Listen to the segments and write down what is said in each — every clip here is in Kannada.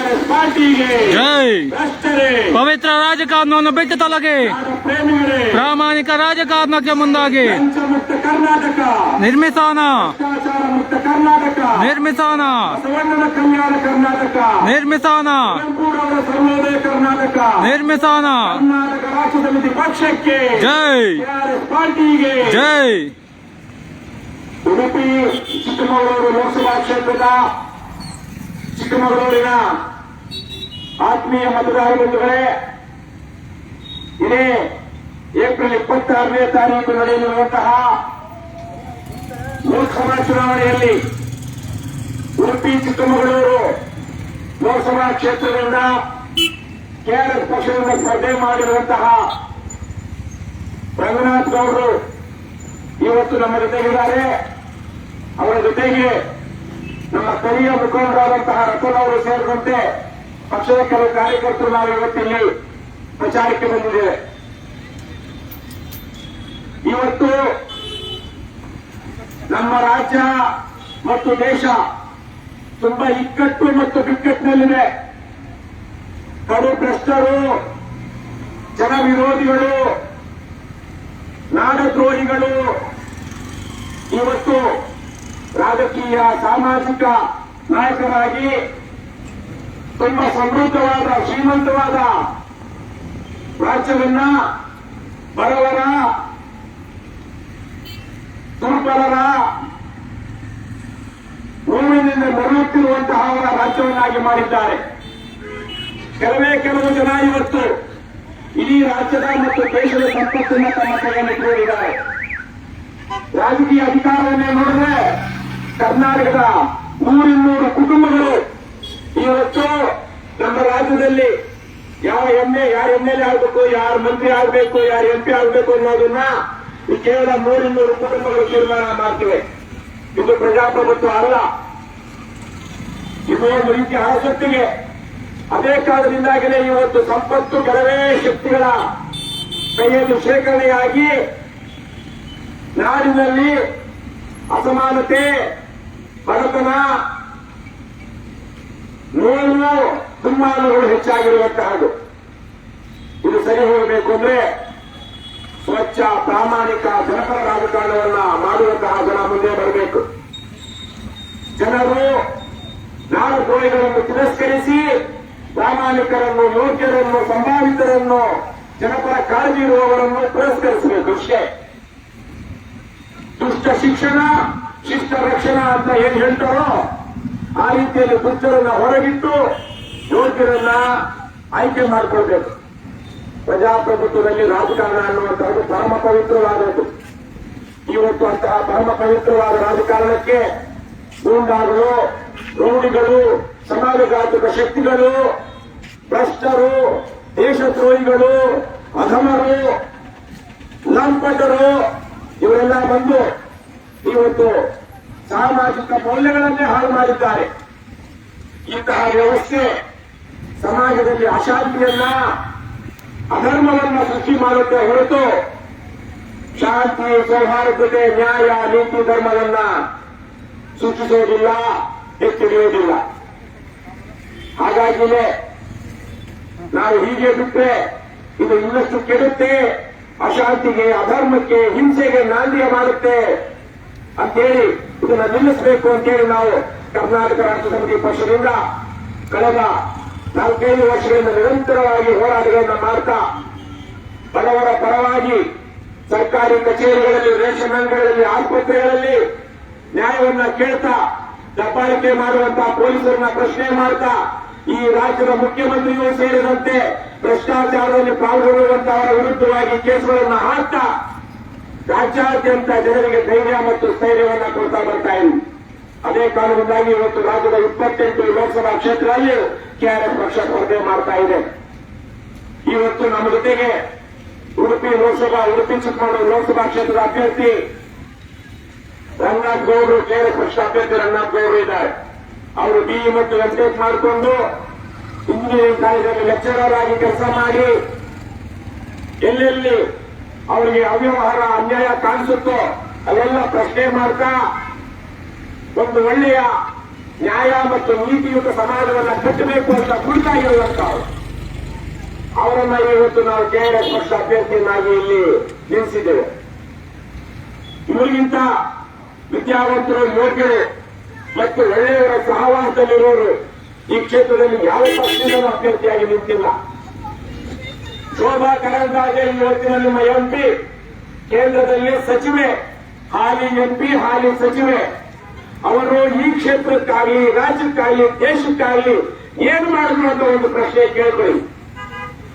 ಟಿಆರ್ಎಸ್ ಪಾರ್ಟಿಗೆ ಜೈ ಭ್ರಷ್ಟರೇ ಪವಿತ್ರ ರಾಜಕಾರಣವನ್ನು ಬಿಟ್ಟು ತೊಲಗಿ ನಾಡ ಪ್ರೇಮಿಗಳೇ ಪ್ರಾಮಾಣಿಕ ರಾಜಕಾರಣಕ್ಕೆ ಮುಂದಾಗಿ ಲಂಚ ಮುಕ್ತ ಕರ್ನಾಟಕ ನಿರ್ಮಿಸೋಣ ಭ್ರಷ್ಟಾಚಾರ ಮುಕ್ತ ಕರ್ನಾಟಕ ನಿರ್ಮಿಸೋಣ ಬಸವಣ್ಣನ ಕಲ್ಯಾಣ ಕರ್ನಾಟಕ ನಿರ್ಮಿಸೋಣ ಕುವೆಂಪುರವರ ಸರ್ವೋದಯ ಕರ್ನಾಟಕ ನಿರ್ಮಿಸೋಣ ಕರ್ನಾಟಕ ರಾಷ್ಟ್ರ ಸಮಿತಿ ಪಕ್ಷಕ್ಕೆ ಜೈ ಟಿಆರ್ಎಸ್ ಪಾರ್ಟಿಗೆ ಜೈ ಉಡುಪಿ ಚಿಕ್ಕಮಗಳೂರು ಲೋಕಸಭಾ ಕ್ಷೇತ್ರದ ಚಿಕ್ಕಮಗಳೂರಿನ ಆತ್ಮೀಯ ಮತದಾರ ಬಂಧುಗಳೇ, ಇದೇ ಏಪ್ರಿಲ್ ಇಪ್ಪತ್ತಾರನೇ ತಾರೀಕು ನಡೆಯಲಿರುವಂತಹ ಲೋಕಸಭಾ ಚುನಾವಣೆಯಲ್ಲಿ ಉಡುಪಿ, ಚಿಕ್ಕಮಗಳೂರು ಲೋಕಸಭಾ ಕ್ಷೇತ್ರದಿಂದ ಕೆಆರ್ಎಸ್ ಪಕ್ಷದಿಂದ ಸ್ಪರ್ಧೆ ಮಾಡಿರುವಂತಹ ರಂಗನಾಥ್ ಗೌಡರು ಇವತ್ತು ನಮ್ಮ ಜೊತೆಗಿದ್ದಾರೆ. ಅವರ ಜೊತೆಗೆ ನಮ್ಮ ಸ್ಥಳೀಯ ಮುಖಂಡರಾದಂತಹ ರತನ್ ಅವರು ಸೇರಿದಂತೆ ಪಕ್ಷದ ಕೆಲವು ಕಾರ್ಯಕರ್ತರು ನಾವು ಇವತ್ತಿಲ್ಲಿ ಪ್ರಚಾರಕ್ಕೆ ಬಂದಿದ್ದೇವೆ. ಇವತ್ತು ನಮ್ಮ ರಾಜ್ಯ ಮತ್ತು ದೇಶ ತುಂಬಾ ಇಕ್ಕಟ್ಟು ಮತ್ತು ಬಿಕ್ಕಟ್ಟಿನಲ್ಲಿದೆ. ಕಡು ಭ್ರಷ್ಟರು ಜನ ವಿರೋಧಿಗಳು ನಾಡದ್ರೋಹಿಗಳು ಇವತ್ತು ರಾಜಕೀಯ, ಸಾಮಾಜಿಕ ನಾಯಕರಾಗಿ ತುಂಬಾ ಸಮೃದ್ಧವಾದ, ಶ್ರೀಮಂತವಾದ ರಾಜ್ಯವನ್ನ ಬಡವರ, ದುರ್ಬಲರ ನೋವಿನಿಂದ ಮರಳುತ್ತಿರುವಂತಹ ಅವರ ರಾಜ್ಯವನ್ನಾಗಿ ಮಾಡಿದ್ದಾರೆ. ಕೆಲವೇ ಕೆಲವು ಜನ ಇವತ್ತು ಇಡೀ ರಾಜ್ಯದ ಮತ್ತು ದೇಶದ ಸಂಪತ್ತನ್ನ ತಮ್ಮ ಕೈಯಲ್ಲಿಟ್ಟುಕೊಂಡಿದ್ದಾರೆ ರಾಜಕೀಯ ಅಧಿಕಾರವನ್ನೇ ನೋಡಿದ್ರೆ ಕರ್ನಾಟಕದ ನೂರಿನ್ನೂರು ಕುಟುಂಬಗಳು ಇವತ್ತು ನಮ್ಮ ರಾಜ್ಯದಲ್ಲಿ ಯಾವ ಎಮ್ಮೆ ಯಾರು ಎಂ ಎಲ್ ಎ ಆಗಬೇಕು, ಯಾರು ಮಂತ್ರಿ ಆಗಬೇಕು, ಯಾರು ಎಂ ಪಿ ಆಗಬೇಕು ಅನ್ನೋದನ್ನ ಈ ಕೇವಲ ನೂರಿನ್ನೂರು ಕುಟುಂಬಗಳು ತೀರ್ಮಾನ ಮಾಡ್ತಿವೆ. ಇದು ಪ್ರಜಾಪ್ರಭುತ್ವ ಅಲ್ಲ. ಇದು ಒಂದು ರೀತಿಯ ಆಸಕ್ತಿಗೆ. ಅದೇ ಕಾರಣದಿಂದಾಗಲೇ ಇವತ್ತು ಸಂಪತ್ತು ಕೆಲವೇ ಶಕ್ತಿಗಳ ಕೈಯಲ್ಲಿ ಶೇಖರಣೆಯಾಗಿ ನಾಡಿನಲ್ಲಿ ಅಸಮಾನತೆ ಬಡತನ. ನೋವು ದುಮ್ಮಾನಗಳು ಹೆಚ್ಚಾಗಿರುವಂತಹದ್ದು ಇದು ಸರಿ ಹೋಗಬೇಕು ಅಂದ್ರೆ ಸ್ವಚ್ಛ, ಪ್ರಾಮಾಣಿಕ ಜನಪರ ರಾಜಕಾರಣವನ್ನ ಮಾಡುವಂತಹ ಜನ ಮುಂದೆ ಬರಬೇಕು. ಜನರು ನಾಡದ್ರೋಹಿಗಳನ್ನು ತಿರಸ್ಕರಿಸಿ ಪ್ರಾಮಾಣಿಕರನ್ನು, ಯೋಗ್ಯರನ್ನು, ಸಂಭಾವಿತರನ್ನು, ಜನಪರ ಕಾಳಜಿ ಇರುವವರನ್ನು ಪುರಸ್ಕರಿಸಬೇಕು ಅಷ್ಟೇ. ದುಷ್ಟ ಶಿಕ್ಷಣ ಶಿಷ್ಟ ರಕ್ಷಣಾ ಅಂತ ಏನ್ ಹೇಳ್ತಾರೋ, ಆ ರೀತಿಯಲ್ಲಿ ದುಷ್ಟರನ್ನ ಹೊರಗಿಟ್ಟು ಯೋಗ್ಯರನ್ನ ಆಯ್ಕೆ ಮಾಡ್ಕೊಳ್ಬೇಕು. ಪ್ರಜಾಪ್ರಭುತ್ವದಲ್ಲಿ ರಾಜಕಾರಣ ಅನ್ನುವಂತಹದ್ದು ಪರಮ ಪವಿತ್ರವಾದದ್ದು ಇವತ್ತು ಅಂತಹ ಪರಮ ಪವಿತ್ರವಾದ ರಾಜಕಾರಣಕ್ಕೆ ಗೂಂಡಾಗಳು ರೌಡಿಗಳು ಸಮಾಜಘಾತಕ ಶಕ್ತಿಗಳು, ಭ್ರಷ್ಟರು, ದೇಶದ್ರೋಹಿಗಳು, ಅಧಮರು ಲಂಪಟರು ಇವರೆಲ್ಲ ಬಂದು ಇವತ್ತು ಸಾಮಾಜಿಕ ಮೌಲ್ಯಗಳನ್ನೇ ಹಾಳು ಮಾಡಿದ್ದಾರೆ. ಇಂತಹ ವ್ಯವಸ್ಥೆ ಸಮಾಜದಲ್ಲಿ ಅಶಾಂತಿಯನ್ನ ಅಧರ್ಮವನ್ನ ಸೃಷ್ಟಿ ಮಾಡುತ್ತೆ ಹೊರತು ಶಾಂತಿ, ಸೌಹಾರ್ದತೆ, ನ್ಯಾಯ, ನೀತಿ, ಧರ್ಮವನ್ನ ಸೂಚಿಸುವುದಿಲ್ಲ ಎತ್ತಿಡಿಯುವುದಿಲ್ಲ ಹಾಗಾಗಿಯೇ ನಾವು ಹೀಗೆ ಬಿಟ್ಟರೆ ಇದು ಇನ್ನಷ್ಟು ಕೆಡುತ್ತೆ, ಅಶಾಂತಿಗೆ, ಅಧರ್ಮಕ್ಕೆ, ಹಿಂಸೆಗೆ ನಾಂದಿಯ ಮಾಡುತ್ತೆ. ಅಂತೇಳಿ ಇದನ್ನ ನಿಲ್ಲಿಸಬೇಕು ಅಂತೇಳಿ ನಾವು ಕರ್ನಾಟಕ ರಾಷ್ಟ್ರ ಸಮಿತಿ ಪಕ್ಷದಿಂದ ಕಳೆದ ನಾಲ್ಕೈದು ವರ್ಷಗಳಿಂದ ನಿರಂತರವಾಗಿ ಹೋರಾಟಗಳನ್ನು ಮಾಡ್ತಾ ಬಡವರ ಪರವಾಗಿ ಸರ್ಕಾರಿ ಕಚೇರಿಗಳಲ್ಲಿ, ರೇಷನ್ ಅಂಗಡಿಗಳಲ್ಲಿ, ಆಸ್ಪತ್ರೆಗಳಲ್ಲಿ ನ್ಯಾಯವನ್ನ ಕೇಳ್ತಾ ದಬ್ಬಾಳಿಕೆ ಮಾಡುವಂತಹ ಪೊಲೀಸರನ್ನ ಪ್ರಶ್ನೆ ಮಾಡ್ತಾ ಈ ರಾಜ್ಯದ ಮುಖ್ಯಮಂತ್ರಿಗಳು ಸೇರಿದಂತೆ ಭ್ರಷ್ಟಾಚಾರದಲ್ಲಿ ಪಾಲ್ಗೊಳ್ಳುವಂತಹವರ ವಿರುದ್ಧವಾಗಿ ಕೇಸುಗಳನ್ನು ಹಾಕ್ತಾ ರಾಜ್ಯಾದ್ಯಂತ ಜನರಿಗೆ ಧೈರ್ಯ ಮತ್ತು ಸ್ಥೈರ್ಯವನ್ನು ಕೊಡ್ತಾ ಬರ್ತಾ ಇದೆ. ಅದೇ ಕಾರಣದಿಂದಾಗಿ ಇವತ್ತು ರಾಜ್ಯದ ಇಪ್ಪತ್ತೆಂಟು ಲೋಕಸಭಾ ಕ್ಷೇತ್ರದಲ್ಲಿ ಕೆಆರ್ಎಸ್ ಪಕ್ಷ ಸ್ಪರ್ಧೆ ಮಾಡ್ತಾ ಇದೆ. ಇವತ್ತು ನಮ್ಮ ಜೊತೆಗೆ ಉಡುಪಿ ಲೋಕಸಭಾ, ಉಡುಪಿ ಚಿಕ್ಕಮಗಳೂರು ಲೋಕಸಭಾ ಕ್ಷೇತ್ರದ ಅಭ್ಯರ್ಥಿ ರಂಗನಾಥ್ ಗೌಡರು ಕೆಆರ್ಎಸ್ ಪಕ್ಷ ಅಭ್ಯರ್ಥಿ ರಂಗನಾಥ್ ಗೌಡರು ಇದ್ದಾರೆ. ಅವರು ಬಿಇ ಮತ್ತು ಎಂಟೆಕ್ ಮಾಡಿಕೊಂಡು ಇಂಜಿನಿಯರಿಂಗ್ ಕಾಲೇಜಲ್ಲಿ ಲೆಕ್ಚರರ್ ಆಗಿ ಕೆಲಸ ಮಾಡಿ ಎಲ್ಲೆಲ್ಲಿ ಅವರಿಗೆ ಅವ್ಯವಹಾರ, ಅನ್ಯಾಯ ಕಾಣಿಸುತ್ತೋ ಅಲ್ಲೆಲ್ಲ ಪ್ರಶ್ನೆ ಮಾಡ್ತಾ, ಒಂದು ಒಳ್ಳೆಯ ನ್ಯಾಯ ಮತ್ತು ನೀತಿಯುತ ಸಮಾಜವನ್ನು ಕಟ್ಟಬೇಕು ಅಂತ ಕುರಿತಾಗಿರುವಂತಹವರು ಅವರನ್ನ ಇವತ್ತು ನಾವು ಕೆಆರ್ಎಸ್ ಪಕ್ಷ ಅಭ್ಯರ್ಥಿಯನ್ನಾಗಿ ಇಲ್ಲಿ ನಿಲ್ಲಿಸಿದ್ದೇವೆ. ಇವರಿಗಿಂತ ವಿದ್ಯಾವಂತರು ಯೋಗ್ಯರು ಮತ್ತು ಒಳ್ಳೆಯವರ ಸಹವಾಸದಲ್ಲಿರೋರು ಈ ಕ್ಷೇತ್ರದಲ್ಲಿ ಯಾವ ಪಕ್ಷದಿಂದಲೂ ಅಭ್ಯರ್ಥಿಯಾಗಿ ನಿಂತಿಲ್ಲ. ಶೋಭಾ ಕರಂದ್ಲಾಜೆ ಇವತ್ತಿನ ನಿಮ್ಮ ಎಂಪಿ ಕೇಂದ್ರದಲ್ಲಿ ಸಚಿವೆ, ಹಾಲಿ ಎಂಪಿ ಹಾಲಿ ಸಚಿವೆ. ಅವರು ಈ ಕ್ಷೇತ್ರಕ್ಕಾಗಲಿ, ರಾಜ್ಯಕ್ಕಾಗಲಿ, ದೇಶಕ್ಕಾಗಲಿ ಏನು ಮಾಡಿದ್ರು ಅಂತ ಒಂದು ಪ್ರಶ್ನೆ ಕೇಳ್ಕೊಳ್ಳಿ.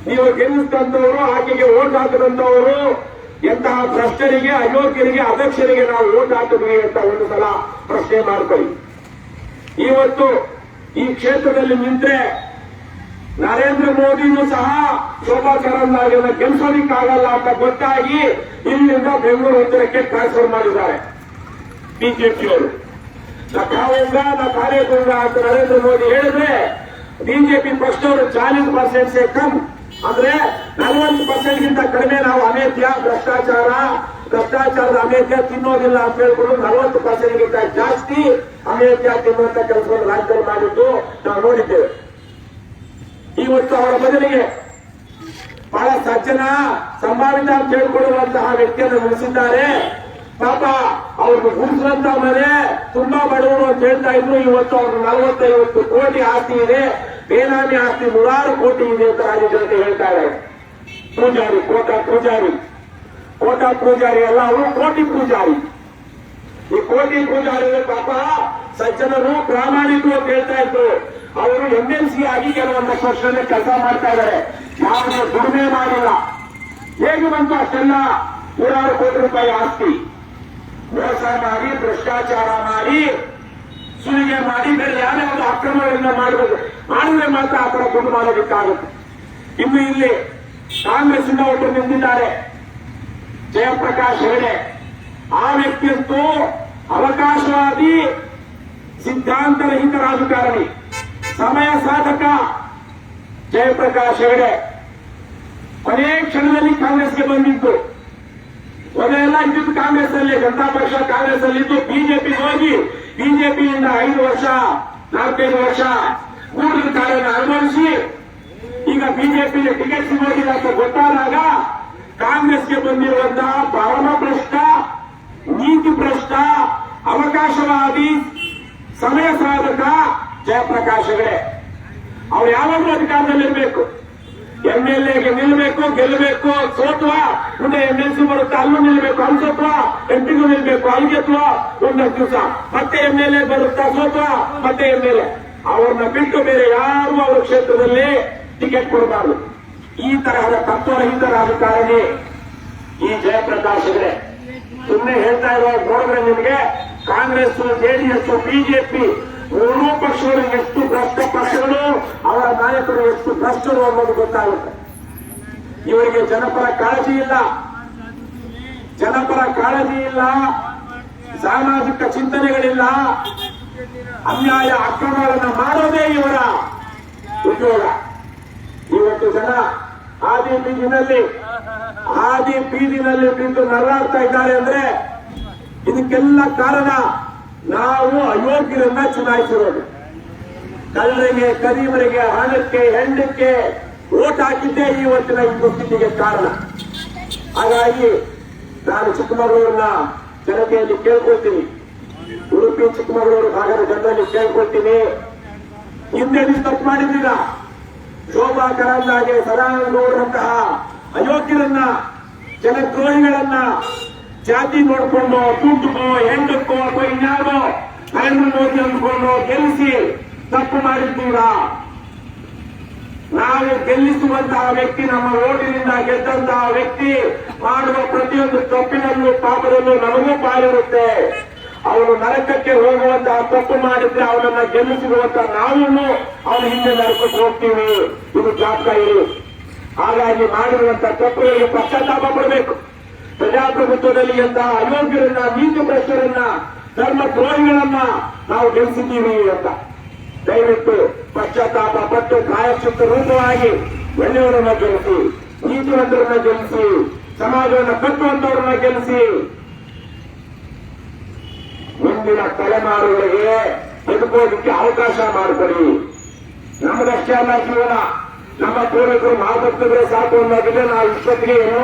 ನೀವು ಗೆಲ್ಲಿಸಿದಂತವರು ಆಕೆಗೆ ಓಟ್ ಹಾಕಿದಂತವರು ಎಂತಹ ಭ್ರಷ್ಟರಿಗೆ, ಅಯೋಗ್ಯರಿಗೆ, ಅಧ್ಯಕ್ಷರಿಗೆ ನಾವು ಓಟ್ ಹಾಕಿದ್ವಿ ಅಂತ ಒಂದು ಸಲ ಪ್ರಶ್ನೆ ಮಾಡ್ಕೊಳ್ಳಿ. ಇವತ್ತು ಈ ಕ್ಷೇತ್ರದಲ್ಲಿ ನಿಂತ್ರೆ ನರೇಂದ್ರ ಮೋದಿನೂ ಸಹ ಶೋಭಾ ಕರಂದ್ಲಾಜೆನ ಗೆಲ್ಲಿಸೋದಿಕ್ಕಾಗಲ್ಲ ಅಂತ ಗೊತ್ತಾಗಿ ಇಲ್ಲಿಂದ ಬೆಂಗಳೂರು ಉತ್ತರಕ್ಕೆ ಟ್ರಾನ್ಸ್ಫರ್ ಮಾಡಿದ್ದಾರೆ. ಬಿಜೆಪಿಯವರು. ನಾ ನ ಕಾರ್ಯಕುಂಗ ಅಂತ ನರೇಂದ್ರ ಮೋದಿ ಹೇಳಿದ್ರೆ ಬಿಜೆಪಿ ಪಕ್ಷದವರು ಚಾलीस ಪರ್ಸೆಂಟ್ ಸೇ ಕಮ್. ಅಂದ್ರೆ ನಲವತ್ತು ಪರ್ಸೆಂಟ್ ಗಿಂತ ಕಡಿಮೆ ನಾವು ಅಮೇಧ್ಯ ಭ್ರಷ್ಟಾಚಾರ, ಭ್ರಷ್ಟಾಚಾರದ ಅಮೇಧ್ಯ ತಿನ್ನೋದಿಲ್ಲ ಅಂತ ಹೇಳ್ಕೊಂಡು ನಲವತ್ತು ಪರ್ಸೆಂಟ್ ಗಿಂತ ಜಾಸ್ತಿ ಅಮೇಧ್ಯ ತಿನ್ನುವಂತ ಕೆಲಸವನ್ನು ರಾಜ್ಯದಲ್ಲಿ ಮಾಡಿದ್ದು ನಾವು ನೋಡಿದ್ದೇವೆ. ಇವತ್ತು ಅವರ ಬದಲಿಗೆ ಬಹಳ ಸಜ್ಜನ, ಸಂಭಾವಿತ ಅಂತ ಹೇಳ್ಕೊಳ್ಳುವಂತಹ ವ್ಯಕ್ತಿಯನ್ನು ನಡೆಸಿದ್ದಾರೆ ಪಾಪ ಅವ್ರಿಗೆ ಗುಡಿಸಿದಂತ ಮನೆ ತುಂಬಾ ಬಡವರು ಅಂತ ಹೇಳ್ತಾ ಇದ್ರು. ಇವತ್ತು ಅವ್ರು ನಲವತ್ತೈವತ್ತು ಕೋಟಿ ಆಸ್ತಿ ಇದೆ. ಬೇನಾಮಿ ಆಸ್ತಿ ನೂರಾರು ಕೋಟಿ ಇದೆ ಅಂತ ರಾಜ್ಯ ಜನತೆ ಹೇಳ್ತಾ ಇದ್ದಾರೆ ಪೂಜಾರಿ, ಕೋಟ ಪೂಜಾರಿ. ಕೋಟ ಪೂಜಾರಿ ಅಲ್ಲ, ಅವರು ಕೋಟಿ ಪೂಜಾರಿ. ಈ ಕೋಟಿ ಪೂಜಾರಿ ಪಾಪ ಸಜ್ಜನರು ಪ್ರಾಮಾಣಿಕರು ಅಂತ ಹೇಳ್ತಾ ಇದ್ರು. ಅವರು ಎಂ ಎಲ್ ಸಿ ಆಗಿ ಕೆಲವೊಂದಷ್ಟು ವರ್ಷದಲ್ಲಿ ಕೆಲಸ ಮಾಡ್ತಾ ಇದ್ದಾರೆ. ಯಾವುದೇ ದುಡಿಮೆ ಮಾಡಿಲ್ಲ. ಹೇಗೆ ಬಂತು ಅಷ್ಟೆಲ್ಲ? ನೂರಾರು ಕೋಟಿ ರೂಪಾಯಿ ಆಸ್ತಿ. ಮೋಸ ಮಾಡಿ, ಭ್ರಷ್ಟಾಚಾರ ಮಾಡಿ, ಸುಲಿಗೆ ಮಾಡಿ, ಬೇರೆ ಯಾವ್ಯಾವ ಅಕ್ರಮಗಳನ್ನ ಮಾಡಬೇಕು ಮಾಡಿದ್ರೆ ಮಾತ್ರ ಆ ತರ ದುಡ್ಡು ಮಾಡೋದಕ್ಕಾಗುತ್ತೆ ಇನ್ನು ಇಲ್ಲಿ ಕಾಂಗ್ರೆಸ್ಸಿಂದ ಒಬ್ಬರು ನಿಂತಿದ್ದಾರೆ. ಜಯಪ್ರಕಾಶ್ ಹೆಗಡೆ. ಆ ವ್ಯಕ್ತಿಯಂತೂ ಅವಕಾಶವಾದಿ ಸಿದ್ಧಾಂತರಹಿತ ರಾಜಕಾರಣಿ ಸಮಯ ಸಾಧಕ ಜಯಪ್ರಕಾಶ್ ಹೆಗಡೆ ಕೊನೆ ಕ್ಷಣದಲ್ಲಿ ಕಾಂಗ್ರೆಸ್ಗೆ ಬಂದಿದ್ದು ಮೊದಲೆಲ್ಲ ಇದ್ದಿದ್ದು ಕಾಂಗ್ರೆಸ್ ಅಲ್ಲಿ ಜನತಾ ಪಕ್ಷ ಕಾಂಗ್ರೆಸ್ ಅಲ್ಲಿ ಇದ್ದು ಬಿಜೆಪಿ ಹೋಗಿ ಬಿಜೆಪಿಯಿಂದ ಐದು ವರ್ಷ, ನಾಲ್ಕೈದು ವರ್ಷ ಕೂಡಲ ಕಾರ್ಯನ ಅನುಭವಿಸಿ ಈಗ ಬಿಜೆಪಿಗೆ ಟಿಕೆಟ್ ಸಿಗೋದಿಲ್ಲ ಅಂತ ಗೊತ್ತಾದಾಗ ಕಾಂಗ್ರೆಸ್ಗೆ ಬಂದಿರುವಂತಹ ಪರಮ ಭ್ರಷ್ಟ ನೀತಿ ಭ್ರಷ್ಟ ಅವಕಾಶವಾದಿ ಸಮಯ ಸಾಧಕ ಜಯಪ್ರಕಾಶ್ ಹೆಗಡೆ ಅವ್ರು ಯಾವಾಗಲೂ ಅಧಿಕಾರದಲ್ಲಿರ್ಬೇಕು ಎಂ ಎಲ್ ಎಗೆ ನಿಲ್ಲಬೇಕು ಗೆಲ್ಲಬೇಕು ಸೋತ್ವ? ಮುಂದೆ ಎಂ ಎಲ್ ಸಿ ಬರುತ್ತೆ. ಅಲ್ಲೂ ನಿಲ್ಬೇಕು. ಅಲ್ಲಿ ಸೋತ್ವ? ಎಂಪಿಗೂ ನಿಲ್ಬೇಕು. ಅಲ್ಲಿ ಗೆತ್ವ ಒಂದಷ್ಟು ದಿವಸ. ಮತ್ತೆ ಎಂ ಎಲ್ ಎ ಬರುತ್ತಾ? ಸೋತ್ವ? ಮತ್ತೆ ಎಂ ಎಲ್ ಎ ಅವ್ರನ್ನ ಬಿಟ್ಟು ಬೇರೆ ಯಾರು ಅವರ ಕ್ಷೇತ್ರದಲ್ಲಿ ಟಿಕೆಟ್ ಕೊಡಬಾರದು. ಈ ತರಹದ ತತ್ವರಹಿತ ರಾಜಕಾರಣಿ ಈ ಜಯಪ್ರಕಾಶ್ ಅವರೇ ಸುಮ್ಮನೆ ಹೇಳ್ತಾ ಇರೋ ನೋಡಿದ್ರೆ ನಿಮಗೆ ಕಾಂಗ್ರೆಸ್ ಜೆಡಿಎಸ್ ಬಿಜೆಪಿ ಮೂರೂ ಪಕ್ಷಗಳು ಎಷ್ಟು ಭ್ರಷ್ಟ ಪಕ್ಷಗಳು, ಅವರ ನಾಯಕರು ಎಷ್ಟು ಭ್ರಷ್ಟರು ಅನ್ನೋದು ಗೊತ್ತಾಗುತ್ತೆ. ಇವರಿಗೆ ಜನಪರ ಕಾಳಜಿ ಇಲ್ಲ. ಜನಪರ ಕಾಳಜಿ ಇಲ್ಲ. ಸಾಮಾಜಿಕ ಚಿಂತನೆಗಳಿಲ್ಲ. ಅನ್ಯಾಯ ಅಕ್ರಮಗಳನ್ನು ಮಾಡೋದೇ ಇವರ ಉದ್ಯೋಗ. ಇವತ್ತು ಜನ ಆದಿ ಬೀದಿನಲ್ಲಿ ಆದಿ ಬೀದಿನಲ್ಲಿ ಬಿದ್ದು ನರಳಾಡ್ತಾ ಇದ್ದಾರೆ ಅಂದ್ರೆ ಇದಕ್ಕೆಲ್ಲ ಕಾರಣ ನಾವು ಅಯೋಗ್ಯರನ್ನ ಚುನಾಯಿಸಿರೋದು. ಕಳ್ಳರಿಗೆ ಕರೀಮರಿಗೆ ಹಣಕ್ಕೆ, ಹೆಂಡಕ್ಕೆ ಓಟ್ ಹಾಕಿದ್ದೇ ಇವತ್ತಿನ ಈ ದುಸ್ಥಿತಿಗೆ ಕಾರಣ. ಹಾಗಾಗಿ ನಾನು ಚಿಕ್ಕಮಗಳೂರಿನ ಜನತೆಯಲ್ಲಿ ಕೇಳ್ಕೊಳ್ತೀನಿ. ಉಡುಪಿ, ಚಿಕ್ಕಮಗಳೂರು ಭಾಗದ ಜನರಲ್ಲಿ ಕೇಳ್ಕೊಳ್ತೀನಿ. ಹಿಂದೆ ನೀವು ತಪ್ಪು ಮಾಡಿದ್ದೀರಾ? ಶೋಭಾ ಕರಂದಾಗೆ ಸದಾನಂದಗೌಡರಂತಹ ಅಯೋಗ್ಯರನ್ನ, ಜನದ್ರೋಹಿಗಳನ್ನ ಜಾತಿ ನೋಡ್ಕೊಂಡು ದುಡ್ಡುಗೋ ಹೆಂಡಕ್ಕೋ ಅಥವಾ ಇನ್ಯಾರೋ ನರೇಂದ್ರ ಮೋದಿ ಅಂದ್ಕೊಂಡು ಗೆಲ್ಲಿಸಿ ತಪ್ಪು ಮಾಡಿದ್ದೀರಾ? ನಾವು ಗೆಲ್ಲಿಸುವಂತಹ ವ್ಯಕ್ತಿ, ನಮ್ಮ ಓಟಿನಿಂದ ಗೆದ್ದಂತಹ ವ್ಯಕ್ತಿ ಮಾಡುವ ಪ್ರತಿಯೊಂದು ತಪ್ಪಿನಲ್ಲೂ ಪಾಪದಲ್ಲೂ ನಮಗೂ ಪಾಲಿರುತ್ತೆ. ಅವನು ನರಕಕ್ಕೆ ಹೋಗುವಂತಹ ತಪ್ಪು ಮಾಡಿದ್ರೆ ಅವನನ್ನ ಗೆಲ್ಲಿಸಿರುವಂತಹ ನಾವೂ ಅವನ ಹಿಂದೆ ನರಕಕ್ಕೆ ಹೋಗ್ತೀವಿ. ಇದು ಜ್ಞಾಪಕ ಇರು ಹಾಗಾಗಿ ಮಾಡಿರುವಂತಹ ತಪ್ಪುಗಳಿಗೆ ಪಶ್ಚಾತ್ತಾಪ ಪಡಬೇಕು. ಪ್ರಜಾಪ್ರಭುತ್ವದಲ್ಲಿ ಎಂತಹ ಅಯೋಗ್ಯರನ್ನ ನೀತಿ ಭ್ರಷ್ಟರನ್ನ ಧರ್ಮ ದ್ರೋಹಿಗಳನ್ನ ನಾವು ಗೆಲ್ಲಿಸಿದ್ದೀವಿ ಅಂತ. ದಯವಿಟ್ಟು ಪಶ್ಚಾತ್ತಾಪ ಪಟ್ಟು ಪ್ರಾಯಶ್ಚಿತ್ತ ರೂಪವಾಗಿ ಒಳ್ಳೆಯವರನ್ನ ಗೆಲ್ಲಿಸಿ? ನೀತಿವಂತರನ್ನ ಗೆಲ್ಲಿಸಿ? ಸಮಾಜವನ್ನು ಕಟ್ಟುವಂತವರನ್ನ ಗೆಲ್ಲಿಸಿ? ಮುಂದಿನ ತಲೆಮಾರುಗಳಿಗೆ ಬದುಕೋದಕ್ಕೆ ಅವಕಾಶ ಮಾಡಿಕೊಡಿ. ನಮ್ಮದಷ್ಟೇ ಅಲ್ಲ ಜೀವನ. ನಮ್ಮ ಪೂರ್ವಕರು ಮಾತಾಡ್ತಿದ್ರೆ ಸಾಕು ಅನ್ನೋದಿಲ್ಲ ನಾವು ಇಷ್ಟೊತ್ತಿಗೆ ಏನೋ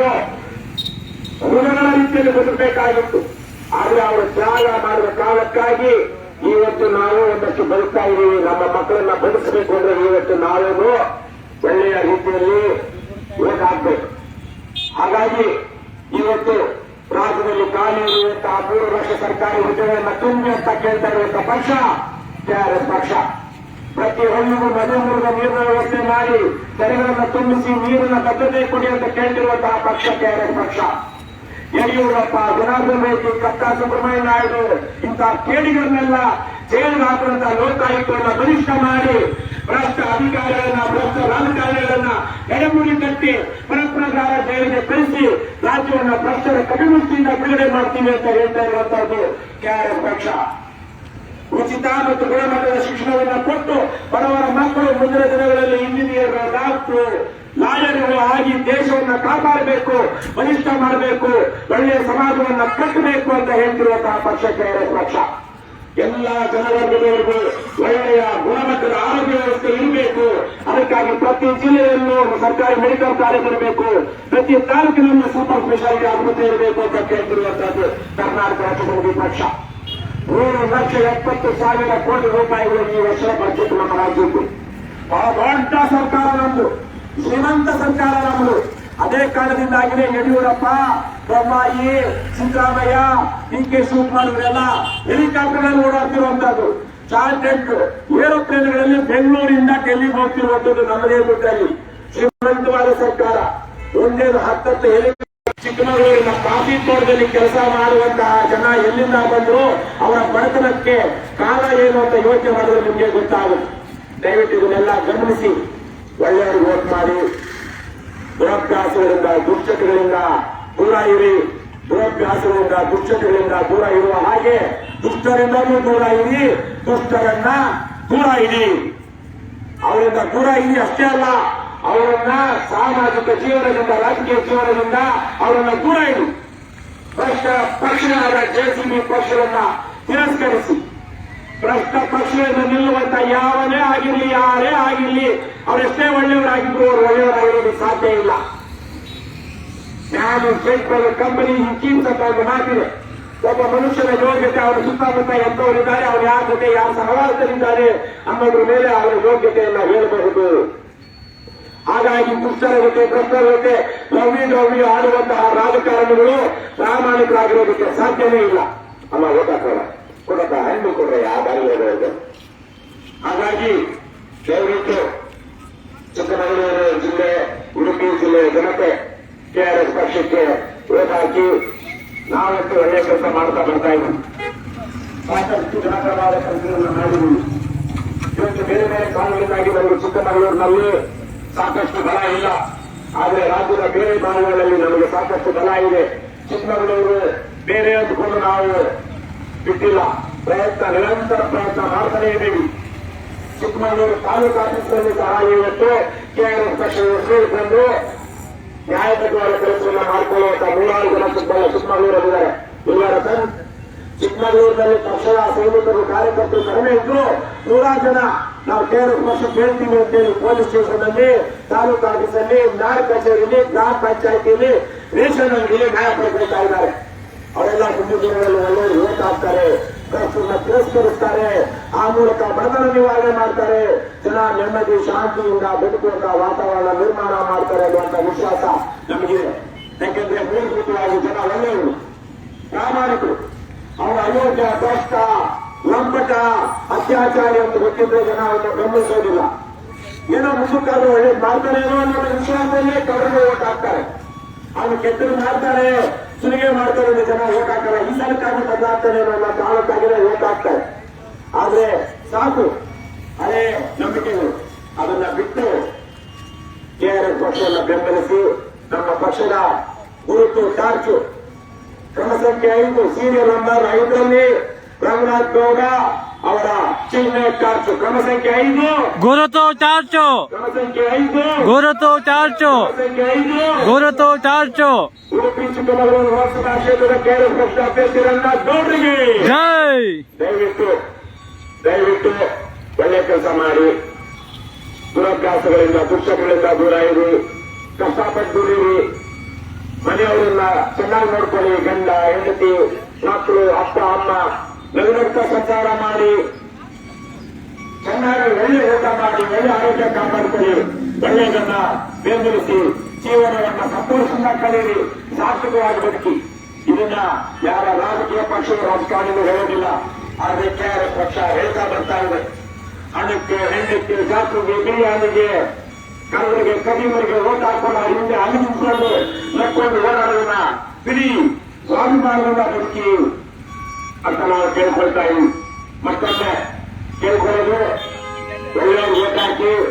ರೀತಿಯಲ್ಲಿ ಬದುಕಬೇಕಾಗಿತ್ತು. ಆದ್ರೆ ಅವರು ತ್ಯಾಗ ಮಾಡಿದ ಕಾಲಕ್ಕಾಗಿ ಇವತ್ತು ನಾವು ಒಂದಷ್ಟು ಬದುಕ್ತಾ ಇದ್ದೀವಿ. ನಮ್ಮ ಮಕ್ಕಳನ್ನ ಬದುಕಬೇಕು ಅಂದ್ರೆ ಇವತ್ತು ನಾವೇನು ಒಳ್ಳೆಯ ರೀತಿಯಲ್ಲಿ ಓದಾಗ್ಬೇಕು ಹಾಗಾಗಿ ಇವತ್ತು ರಾಜ್ಯದಲ್ಲಿ ಖಾಲಿ ಇರುವಂತಹ ಮೂರು ವರ್ಷ ಸರ್ಕಾರಿ ಹುದ್ದೆಗಳನ್ನ ತುಂಬಿ ಅಂತ ಕೇಳ್ತಾ ಇರುವಂತಹ ಪಕ್ಷ ಕೆಆರ್ಎಸ್ ಪಕ್ಷ. ಪ್ರತಿ ಹಳ್ಳಿಗೂ ನದಿ ಮೂಲದ ನೀರಿನ ವ್ಯವಸ್ಥೆ ಮಾಡಿ ಕೆರೆಗಳನ್ನು ತುಂಬಿಸಿ ನೀರಿನ ಬದ್ಧತೆ ಕೊಡಿ ಅಂತ ಕೇಳ್ತಿರುವಂತಹ ಪಕ್ಷ ಕೆಆರ್ಎಸ್ ಪಕ್ಷ. ಯಡಿಯೂರಪ್ಪ ಜನಾರ್ದನ್ ಕಕ್ಕ ಸುಬ್ರಹ್ಮಣ್ಯ ನಾಯ್ಡು ಇಂತಹ ಕೇಡಿಗಳನ್ನೆಲ್ಲ ಜೈಲಿಗೆ ಹಾಕುವಂತಹ ಲೋಕಾಯುಕ್ತರನ್ನ ಬಲಿಷ್ಠ ಮಾಡಿ ಭ್ರಷ್ಟ ಅಧಿಕಾರಿಗಳನ್ನ, ಭ್ರಷ್ಟ ರಾಜಕಾರಣಿಗಳನ್ನ ಎಡಮುಡಿ ಕಟ್ಟಿ ಪರಪ್ರಕಾರ ಜೈಲಿಗೆ ಕಳಿಸಿ ರಾಜ್ಯವನ್ನ ಭ್ರಷ್ಟರ ಕಪಿಮುಷ್ಟಿಯಿಂದ ಬಿಡುಗಡೆ ಮಾಡ್ತೀವಿ ಅಂತ ಹೇಳ್ತಾ ಇರುವಂತಹದ್ದು ಕೆಆರ್ಎಸ್ ಪಕ್ಷ. ಉಚಿತ ಮತ್ತು ಗುಣಮಟ್ಟದ ಶಿಕ್ಷಣವನ್ನು ಕೊಟ್ಟು ಬಡವರ ಮಕ್ಕಳು ಮುಂದಿನ ದಿನಗಳಲ್ಲಿ ಇಂಜಿನಿಯರ್, ಡಾಕ್ಟರ್, ಲಾಯರ್ಗಳು ಆಗಿ ದೇಶವನ್ನು ಕಾಪಾಡಬೇಕು, ಬಲಿಷ್ಠ ಮಾಡಬೇಕು, ಒಳ್ಳೆಯ ಸಮಾಜವನ್ನ ಕಟ್ಟಬೇಕು ಅಂತ ಹೇಳ್ತಿರುವಂತಹ ಪಕ್ಷಕ್ಕೆ ಕೆಆರ್ಎಸ್ ಪಕ್ಷ. ಎಲ್ಲ ಜನವರ್ಗದವರೆಗೂ ಒಳ್ಳೆಯ ಗುಣಮಟ್ಟದ ಆರೋಗ್ಯ ವ್ಯವಸ್ಥೆ ಇರಬೇಕು. ಅದಕ್ಕಾಗಿ ಪ್ರತಿ ಜಿಲ್ಲೆಯಲ್ಲೂ ಸರ್ಕಾರಿ ಮೆಡಿಕಲ್ ಕಾಲೇಜ್ ಇರಬೇಕು. ಪ್ರತಿ ತಾಲೂಕಿನಲ್ಲೂ ಸೂಪರ್ ಸ್ಪೆಷಾಲಿಟಿ ಆಸ್ಪತ್ರೆ ಇರಬೇಕು ಅಂತ ಕೇಳ್ತಿರುವಂತಹದ್ದು ಕರ್ನಾಟಕ ಸಮಿತಿ ಪಕ್ಷ. ಮೂರು ಲಕ್ಷ ಎಪ್ಪತ್ತು ಸಾವಿರ ಕೋಟಿ ರೂಪಾಯಿಗಳು ಈ ವರ್ಷ ಬಜೆಟ್ ನಮ್ಮ ರಾಜ್ಯದ್ದು ಬಹಳ ದೊಡ್ಡ ಸರ್ಕಾರ ನಮ್ದು, ಶ್ರೀಮಂತ ಸರ್ಕಾರ ನಮ್ದು. ಅದೇ ಕಾರಣದಿಂದಾಗಿದೆ ಯಡಿಯೂರಪ್ಪ, ಬೊಮ್ಮಾಯಿ, ಸಿದ್ದರಾಮಯ್ಯ ಡಿ ಕೆ ಶಿವಕುಮಾರ್ ಇವರೆಲ್ಲ ಹೆಲಿಕಾಪ್ಟರ್ನಲ್ಲಿ ಓಡಾಡ್ತಿರುವಂತದ್ದು. ಚಾರ್ಟೆಡ್ ಏರೋಪ್ಲೇನ್ಗಳಲ್ಲಿ ಬೆಂಗಳೂರಿಂದ ಡೆಲ್ಲಿಗೆ ಹೋಗ್ತಿರುವಂತದ್ದು ನಮ್ಮದೇ ದುಡ್ಡಲ್ಲಿ ಶ್ರೀಮಂತವಾದ ಸರ್ಕಾರ. ಒಂದೇ ಹತ್ತತ್ತು ಹೆಲಿ ಚಿಕ್ಕಮಗಳೂರಿನ ಕಾಫಿ ತೋಟದಲ್ಲಿ ಕೆಲಸ ಮಾಡುವಂತಹ ಜನ ಎಲ್ಲಿಂದ ಬಂದ್ರು ಅವರ ಬಡತನಕ್ಕೆ ಕಾಲ ಏನು ಅಂತ ಯೋಚನೆ ಮಾಡಿದ್ರೆ ನಿಮಗೆ ಗೊತ್ತಾಗುತ್ತೆ. ದಯವಿಟ್ಟು ಇದನ್ನೆಲ್ಲ ಗಮನಿಸಿ. ಒಳ್ಳೆಯವರು ವೋಟ್ ಮಾಡಿ. ದುರಭ್ಯಾಸಗಳಿಂದ ದುಶ್ಚಟಗಳಿಂದ ದೂರ ಇರಿ. ದುರಭ್ಯಾಸಗಳಿಂದ ದುಶ್ಚಟಗಳಿಂದ ದೂರ ಇರುವ ಹಾಗೆ ದುಷ್ಟರಿಂದಲೂ ದೂರ ಇರಿ. ದುಷ್ಟರನ್ನ ದೂರ ಇರಿ. ಅವರಿಂದ ದೂರ ಇರಿ ಅಷ್ಟೇ ಅಲ್ಲ. ಅವರನ್ನ ಸಾಮಾಜಿಕ ಜೀವನದಿಂದ, ರಾಜಕೀಯ ಜೀವನದಿಂದ ಅವರನ್ನ ದೂರ ಇಡು. ಭ್ರಷ್ಟ ಪಕ್ಷಗಳಾದ ಜೆಸಿಬಿ ಪಕ್ಷವನ್ನ ತಿರಸ್ಕರಿಸಿ. ಭ್ರಷ್ಟ ಪಕ್ಷದಿಂದ ನಿಲ್ಲುವಂತ ಯಾವನೇ ಆಗಿರಲಿ, ಯಾರೇ ಆಗಿರಲಿ, ಅವರೆಷ್ಟೇ ಒಳ್ಳೆಯವರಾಗಿದ್ರು, ಅವರು ಒಳ್ಳೆಯವರಾಗಿರೋದು ಸಾಧ್ಯ ಇಲ್ಲ. ನಾನು ಶೇಖರ್ ಕಂಪನಿ ಹಿಂಕೀನ್ಸ್ ಅಂತ ಒಂದು ಮಾತಿದೆ ಒಬ್ಬ ಮನುಷ್ಯನ ಯೋಗ್ಯತೆ ಅವರ ಸುತ್ತಮುತ್ತ ಎಂತವರಿದ್ದಾರೆ ಅವರು ಯಾರ ಜೊತೆ ಯಾರ ಸಹವಾಸದಲ್ಲಿದ್ದಾರೆ ಅನ್ನೋದ್ರ ಮೇಲೆ ಅವರ ಯೋಗ್ಯತೆಯನ್ನ ಹೇಳಬಹುದು. ಹಾಗಾಗಿ ದುಷ್ಟರ ಜೊತೆ ಕೃಷ್ಣರ ಜೊತೆ ರವಿ ರವಿ ಆಡುವಂತಹ ರಾಜಕಾರಣಿಗಳು ಪ್ರಾಮಾಣಿಕರಾಗಿರೋದಕ್ಕೆ ಸಾಧ್ಯವೇ ಇಲ್ಲ. ಅಮ್ಮ ಓದಾಕೋಣ ಕೊಡಕ ಹೆಣ್ಣು ಕೊಡ್ರೆ, ಆ ಹೋಗೋದು ಹಾಗಾಗಿ ದಯವಿಟ್ಟು ಚಿಕ್ಕಮಗಳೂರು ಜಿಲ್ಲೆ, ಉಡುಪಿ ಜಿಲ್ಲೆಯ ಜನತೆ ಕೆಆರ್ಎಸ್ ಪಕ್ಷಕ್ಕೆ ಓಟ್ ಹಾಕಿ ನಾವಷ್ಟು ಒಳ್ಳೆಯ ಕೆಲಸ ಮಾಡ್ತಾ ಬರ್ತಾ ಇದ್ದೀವಿ. ಸಾಕಷ್ಟು ಜನಪರವಾದ ಕೆಲಸಗಳನ್ನು ಮಾಡಿದ್ದೀವಿ. ಇವತ್ತು ಬೇರೆ ಬೇರೆ ಕಾರಣಗಳಿಂದಾಗಿ ನಮಗೆ ಚಿಕ್ಕಮಗಳೂರಿನಲ್ಲಿ ಸಾಕಷ್ಟು ಬಲ ಇಲ್ಲ. ಆದರೆ ರಾಜ್ಯದ ಬೇರೆ ಭಾಗಗಳಲ್ಲಿ ನಮಗೆ ಸಾಕಷ್ಟು ಬಲ ಇದೆ. ಚಿಕ್ಕಮಗಳೂರು ಬೇರೆ ಅಂದುಕೊಂಡು ನಾವು ಬಿಟ್ಟಿಲ್ಲ. ಪ್ರಯತ್ನ, ನಿರಂತರ ಪ್ರಯತ್ನ ಮಾಡ್ತಾನೇ ಇದ್ದೀವಿ. ಚಿಕ್ಕಮಗಳೂರು ತಾಲೂಕು ಸಹ ಇವತ್ತು ಕೆಆರ್ಎಸ್ ಪಕ್ಷ ಸೇರಿಕೊಂಡು ನ್ಯಾಯಬದ್ಧವಾದ ಕೆಲಸವನ್ನು ಮಾಡಿಕೊಳ್ಳುವಂತಹ ನೂರಾರು ಜನ ಚಿಕ್ಕ ಚಿಕ್ಕಮಗಳೂರಲ್ಲಿದ್ದಾರೆ. ಇವರ ಸನ್ ಚಿಕ್ಕಮಗಳೂರಿನಲ್ಲಿ ಪಕ್ಷದ ಸೈನಿಕರು, ಕಾರ್ಯಕರ್ತರು ಕಡಿಮೆ ಇದ್ರು ನೂರಾರು ಜನ ನಾವು ಕೇರಳ ಪಕ್ಷ ಕೇಳ್ತೀವಿ ಅಂತೇಳಿ ಪೊಲೀಸ್ ಸ್ಟೇಷನ್ ಅಲ್ಲಿ, ತಾಲೂಕು ಆಫೀಸಲ್ಲಿ ನಾಡ್ ಕಚೇರಿಯಲ್ಲಿ ಗ್ರಾಮ ಪಂಚಾಯತಿಯಲ್ಲಿ ರೇಷನ್ ಅಂಗಡಿಯಲ್ಲಿ ನ್ಯಾಯ ಪಡ್ಕೊಳ್ತಾ ಇದ್ದಾರೆ. ಅವರೆಲ್ಲ ಹಿಂದೂಗಳಲ್ಲಿ ಒಳ್ಳೆಯ ಓಟ್ ಹಾಕ್ತಾರೆ ಭ್ರಷ್ಟರನ್ನ ತಿರಸ್ಕರಿಸ್ತಾರೆ. ಆ ಮೂಲಕ ಬಡತನ ನಿವಾರಣೆ ಮಾಡ್ತಾರೆ. ಜನ ನೆಮ್ಮದಿ, ಶಾಂತಿಯಿಂದ ಬದುಕುವಂತ ವಾತಾವರಣ ನಿರ್ಮಾಣ ಮಾಡ್ತಾರೆ ಅನ್ನುವಂತ ವಿಶ್ವಾಸ ನಮಗಿದೆ. ಯಾಕೆಂದ್ರೆ ಮೂಲಭೂತವಾಗಿ ಜನ ಒಳ್ಳೆಯವರು, ಪ್ರಾಮಾಣಿಕರು. ಅವರ ಅಯೋಗ್ಯ ಕಷ್ಟ ಲಂಪಟ ಅತ್ಯಾಚಾರಿ ಅಂತ ಗೊತ್ತಿದ್ರೆ ಜನ ಅವನ್ನ ಗಮನಿಸೋದಿಲ್ಲ. ಏನೋ ಮುಂದಕ್ಕಾದ್ರೂ ಒಳ್ಳೇದು ಮಾಡ್ತಾರೇನೋ ಅನ್ನೋ ವಿಶ್ವಾಸದಲ್ಲೇ ಕವರಿಗೆ ಓಟ್ ಹಾಕ್ತಾರೆ. ಅವ್ರು ಕೆಟ್ಟರು ಮಾಡ್ತಾರೆ, ಸುಲಿಗೆ ಮಾಡ್ತಾರೆ ಅಂತ ಜನ ಓಟ್ ಹಾಕ್ತಾರೆ. ಈ ಸರ್ಕಾರ ಬದಲಾಗ್ತಾರೆ ಅನ್ನೋ ಕಾರಣಕ್ಕಾಗಿಯೇ ಓಟ್ ಹಾಕ್ತಾರೆ. ಆದ್ರೆ ಸಾಕು. ಅದೇ ನಂಬಿಕೆಗಳು, ಅದನ್ನ ಬಿಟ್ಟು ಕೆಆರ್ಎಸ್ ಪಕ್ಷವನ್ನು ಬೆಂಬಲಿಸಿ ನಮ್ಮ ಪಕ್ಷದ ಗುರುತು ಟಾರ್ಚು. ಕ್ರಮ ಸಂಖ್ಯೆ ಐದು ಸೀರಿಯಲ್ ನಂಬರ್ ಐದರಲ್ಲಿ ರಂಗನಾಥ್ ಗೌಡ ಅವರ ಚಿಹ್ನೆ ಟಾರ್ಚು ಕ್ರಮ ಸಂಖ್ಯೆ ಐದು ಗುರುತು ಚಾರ್ಚು ಕ್ರಮ ಸಂಖ್ಯೆ ಐದು ಗುರುತು ಚಾರ್ಚು ಕ್ರಮ ಸಂಖ್ಯೆ ಐದು ಗುರುತು ಚಾರ್ಚು ಉಡುಪಿ ಚಿಕ್ಕಮಗಳೂರು ಲೋಕಸಭಾ ಕ್ಷೇತ್ರದ ಕೆಆರ್ಎಸ್ ಪಕ್ಷ ಅಭ್ಯರ್ಥಿ ರಂಗನಾಥ್ ಗೌಡರಿಗೆ ಜೈ ದಯವಿಟ್ಟು ದಯವಿಟ್ಟು ಒಳ್ಳೆ ಕೆಲಸ ಮಾಡಿ ದುರಭ್ಯಾಸಗಳಿಂದ ದುಶ್ಚಟಗಳಿಂದ ದೂರ ಇರಿ ಕಷ್ಟಪಟ್ಟು ದುಡಿಯಿರಿ ಮನೆಯವರನ್ನ ಚೆನ್ನಾಗಿ ನೋಡ್ಕೊಳ್ಳಿ, ಗಂಡ, ಹೆಂಡತಿ, ಮಕ್ಕಳು, ಅಪ್ಪ, ಅಮ್ಮ ನಗುನಗ್ತಾ ಸಂಚಾರ ಮಾಡಿ, ಚೆನ್ನಾಗಿ ಒಳ್ಳೆ ಊಟ ಮಾಡಿ, ಒಳ್ಳೆ ಆರೋಗ್ಯ ಕಾಪಾಡಿಕೊಳ್ಳಿ. ಒಳ್ಳೆಯದನ್ನ ಬೆಂಬಲಿಸಿ, ಜೀವನವನ್ನ ಸಂತೋಷದಿಂದ ಕಲಿಯಿರಿ ಸಾರ್ಥಕವಾಗಿ ಬದುಕಿ. ಇದನ್ನ ಯಾರ ರಾಜಕೀಯ ಪಕ್ಷದ ರಾಜಕಾರಣಿಗಳು ಹೇಳೋದಿಲ್ಲ. ಆದ್ರೆ ಕೆಆರ್ಎಸ್ ಪಕ್ಷ ಹೇಳ್ತಾ ಬರ್ತಾ ಇದೆ. ಹಣಕ್ಕೆ, ಹೆಣ್ಣಕ್ಕೆ, ಜಾತ್ರೆಗೆ, ಬಿರಿಯಾನಿಗೆ ಕರಗಳಿಗೆ ಕದಿಮರಿಗೆ ಓಟ್ ಹಾಕೊಂಡು ಹಿಂದೆ ಅಲ್ಲಿ ನಿಂತ್ಕೊಂಡು ನಕ್ಕೊಂಡು ಓಡಾಡೋದನ್ನ ಬಿಡಿ. ಸ್ವಾಭಿಮಾನದಿಂದ ಬದುಕಿ. ಅಂತ ನಾವು ಕೇಳ್ಕೊಳ್ತಾ ಇದ್ದೀವಿ. ಮತ್ತೊಮ್ಮೆ ಕೇಳ್ಕೊಳ್ಳೋದು, ಒಳ್ಳೆಯವ್ರು ಓಟ್ ಹಾಕಿ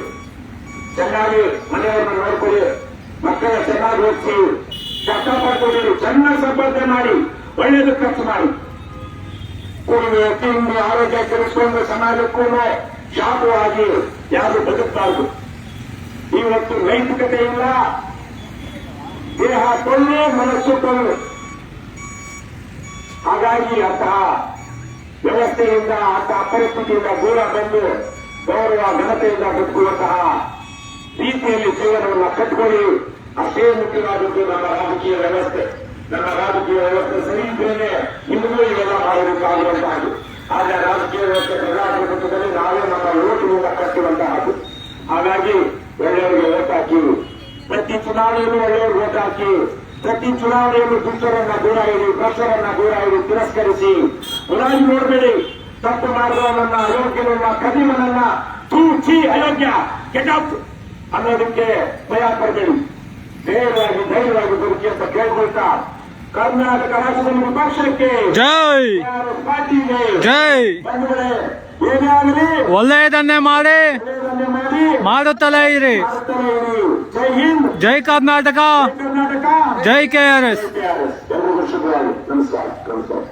ಚೆನ್ನಾಗಿ ಮನೆಯವ್ರನ್ನ ನೋಡ್ಕೊಳ್ಳಿ. ಮಕ್ಕಳ ಚೆನ್ನಾಗಿ ಓದಿಸಿ. ಕಷ್ಟಪಡ್ಕೊಂಡಿರಿ ಚೆನ್ನಾಗಿ ಸಂಪಾದನೆ ಮಾಡಿ, ಒಳ್ಳೆಯದು ಖರ್ಚು ಮಾಡಿ. ಕುಡಿದು ತಿಂದು ಆರೋಗ್ಯ ಕೆಡಿಸ್ಕೊಂಡು ಸಮಾಜಕ್ಕೂ ಶಾಪವಾಗಿ ಯಾರು ಬದುಕಬಾರದು. ಇವತ್ತು ನೈತಿಕತೆ ಇಲ್ಲ ದೇಹ ಕೊಲ್ಲು ಮನಸ್ಸು ಕೊಲ್ಲು. ಹಾಗಾಗಿ ಅಂತಹ ವ್ಯವಸ್ಥೆಯಿಂದ ಅಂತಹ ಪರಿಸ್ಥಿತಿಯಿಂದ ದೂರ ಬಂದು ಗೌರವ, ಘನತೆಯಿಂದ ಬದುಕುವಂತಹ ರೀತಿಯಲ್ಲಿ ಜೀವನವನ್ನು ಕಟ್ಟಿಕೊಳ್ಳಿ ಅಷ್ಟೇ ಮುಖ್ಯವಾದದ್ದು ನಮ್ಮ ರಾಜಕೀಯ ವ್ಯವಸ್ಥೆ. ನಮ್ಮ ರಾಜಕೀಯ ವ್ಯವಸ್ಥೆ ಸರಿ ಇದ್ದೇನೆ ನಿಮಗೂ ಇವೆಲ್ಲ ಮಾಡಬೇಕಾಗುವಂತಹದ್ದು ಆದರೆ ರಾಜಕೀಯ ವ್ಯವಸ್ಥೆ ಪ್ರಜಾಪ್ರಭುತ್ವದಲ್ಲಿ ನಾವೇ ನಮ್ಮ ಓಟಿನಿಂದ ಕಟ್ಟುವಂತಹದ್ದು. ಹಾಗಾಗಿ ಒಳ್ಳೆಯವರಿಗೆ ಓಟ್ ಹಾಕಿ ಪ್ರತಿ ಚುನಾವಣೆಯಲ್ಲೂ ಒಳ್ಳೆಯವ್ರಿಗೆ ಓಟ್ ಹಾಕಿ ಪ್ರತಿ ಚುನಾವಣೆಯಲ್ಲೂ ದುಷ್ಟರನ್ನ ದೂರ ಇಡಿ ಭ್ರಷ್ಟರನ್ನ ದೂರ ಇಡಿ ತಿರಸ್ಕರಿಸಿ ಮುರಾಜಿ ನೋಡಬೇಡಿ ತಪ್ಪು ಮಾಡುವವನನ್ನ ಅಯೋಗ್ಯನನ್ನ ಕದಿಮನನ್ನ ತೂ ಚಿ ಅಯೋಗ್ಯ ಗೆಟಪ್ ಅನ್ನೋದಕ್ಕೆ ಭಯ ಪಡಬೇಡಿ ಧೈರ್ಯವಾಗಿ ಧೈರ್ಯವಾಗಿ ಬದುಕಿ ಅಂತ ಕೇಳ್ಕೊಳ್ತಾ ಕರ್ನಾಟಕ ರಾಜ್ಯದಲ್ಲಿ ವಿಪಕ್ಷಕ್ಕೆ ಜೈ ಪಾರ್ಟಿಗೆ ಜೈ ಬಂಧುಗಳೇ ಏನೇ ಆಗಲಿ ಒಳ್ಳೆಯದನ್ನೇ ಮಾಡಿ. ಒಳ್ಳೆಯದನ್ನೇ ಮಾಡಿ. ಮಾಡುತ್ತಲೇ ಇರಿ. ಜೈ ಕರ್ನಾಟಕ. ಜೈ ಕೆ ಆರ್ ಎಸ್. ನಮಸ್ಕಾರ.